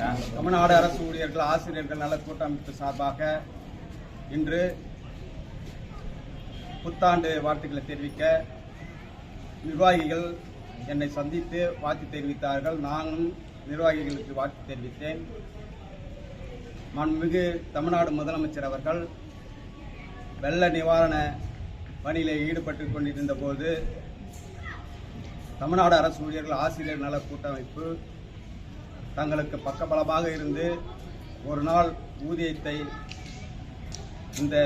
தமிழ்நாடு அரசு ஊழியர்கள் ஆசிரியர்கள் நல கூட்டமைப்பு சார்பாக இன்று புத்தாண்டு வாழ்த்துக்களை தெரிவிக்க நிர்வாகிகள் என்னை சந்தித்து வாழ்த்து தெரிவித்தார்கள். நானும் நிர்வாகிகளுக்கு வாழ்த்து தெரிவித்தேன். மண்மிகு தமிழ்நாடு முதலமைச்சர் அவர்கள் வெள்ள நிவாரண பணியில் ஈடுபட்டு கொண்டிருந்த போது தமிழ்நாடு அரசு ஊழியர்கள் ஆசிரியர் நல கூட்டமைப்பு தங்களுக்கு பக்கபலமாக இருந்து ஒரு நாள் ஊதியத்தை இந்த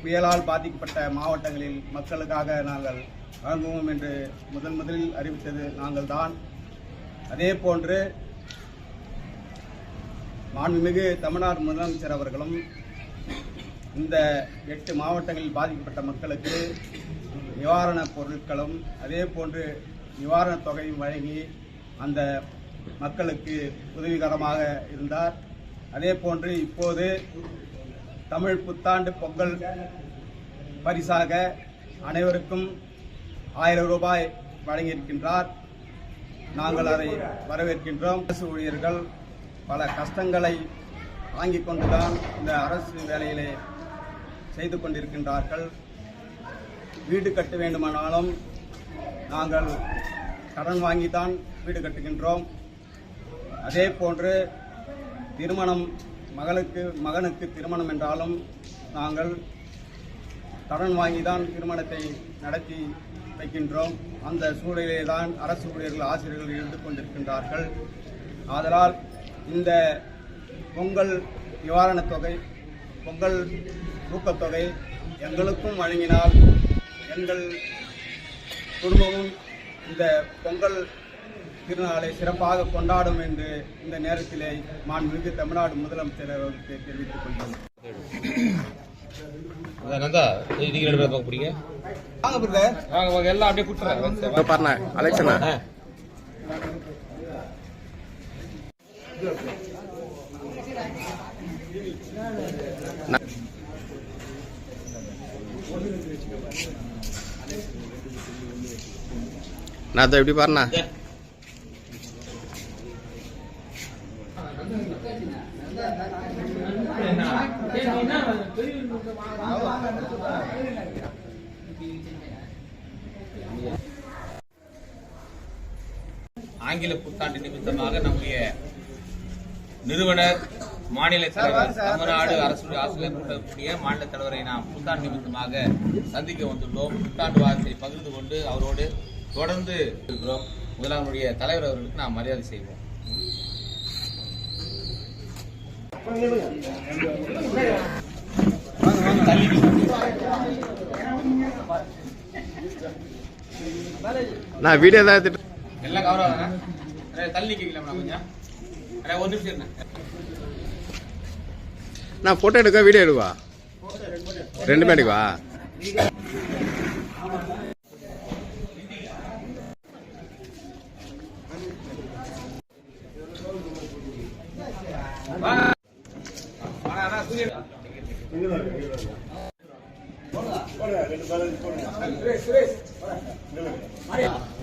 புயலால் பாதிக்கப்பட்ட மாவட்டங்களில் மக்களுக்காக நாங்கள் வழங்குவோம் என்று முதன் முதலில் அறிவித்தது நாங்கள் தான் அதே போன்று மாண்புமிகு தமிழ்நாடு முதலமைச்சர் அவர்களும் இந்த எட்டு மாவட்டங்களில் பாதிக்கப்பட்ட மக்களுக்கு நிவாரணப் பொருட்களும் அதே போன்று நிவாரணத் தொகையும் வழங்கி அந்த மக்களுக்கு உதவிகரமாக இருந்தார். அதே போன்று இப்போது தமிழ் புத்தாண்டு பொங்கல் பரிசாக அனைவருக்கும் ஆயிரம் ரூபாய் வழங்கியிருக்கின்றார். நாங்கள் அதை வரவேற்கின்றோம். அரசு ஊழியர்கள் பல கஷ்டங்களை தாங்கிக் கொண்டுதான் இந்த அரசு வேலையிலே செய்து கொண்டிருக்கின்றார்கள். வீடு கட்ட வேண்டுமானாலும் நாங்கள் கடன் வாங்கித்தான் வீடு கட்டுகின்றோம். அதே போன்று திருமணம் மகளுக்கு மகனுக்கு திருமணம் என்றாலும் நாங்கள் கடன் வாங்கி தான் திருமணத்தை நடத்தி வைக்கின்றோம். அந்த சூழலிலே தான் அரசு ஊழியர்கள் ஆசிரியர்கள் இருந்து கொண்டிருக்கின்றார்கள். ஆதலால் இந்த பொங்கல் நிவாரணத் தொகை பொங்கல் ஊக்கத்தொகை எங்களுக்கும் வழங்கினால் எங்கள் குடும்பமும் இந்த பொங்கல் திருநாளை சிறப்பாக கொண்டாடும் என்று இந்த நேரத்திலே மாண்புமிகு தமிழ்நாடு முதலமைச்சர் அவர்களுக்கு தெரிவித்துக் கொள்கிறேன் அதான் நந்தா நீ- நீங்க ரெண்டு பேரும் பார்க்க போறீங்க வாங்க பிரதர் வாங்க வாங்க எல்லாம் அப்படியே கூட்டுறேன் இதோ பாருண்ணா அலெக்சண்ணா நான் அதை எப்படி பாருண்ணா ஆங்கில புத்தாண்டு நிமித்தமாக நம்முடைய நிறுவனர் மாநில தலைவர் தமிழ்நாடு அரசு ஆசிரியர் கூட்டக்கூடிய மாநில தலைவரை நாம் புத்தாண்டு நிமித்தமாக சந்திக்க வந்துள்ளோம். புத்தாண்டு வாரத்தை பகிர்ந்து கொண்டு அவரோடு தொடர்ந்து இருக்கிறோம். முதலாக தலைவர் அவர்களுக்கு நாம் மரியாதை செய்வோம். நான் வீடியோ தான் எடுத்துட்டு எல்லாம் தள்ளி கொஞ்சம்? ஒரு நிமிஷம் இருங்க. நான் ஃபோட்டோ எடுக்க வீடியோ எடுக்கவா? ரெண்டுமே எடுக்கவா? రెండు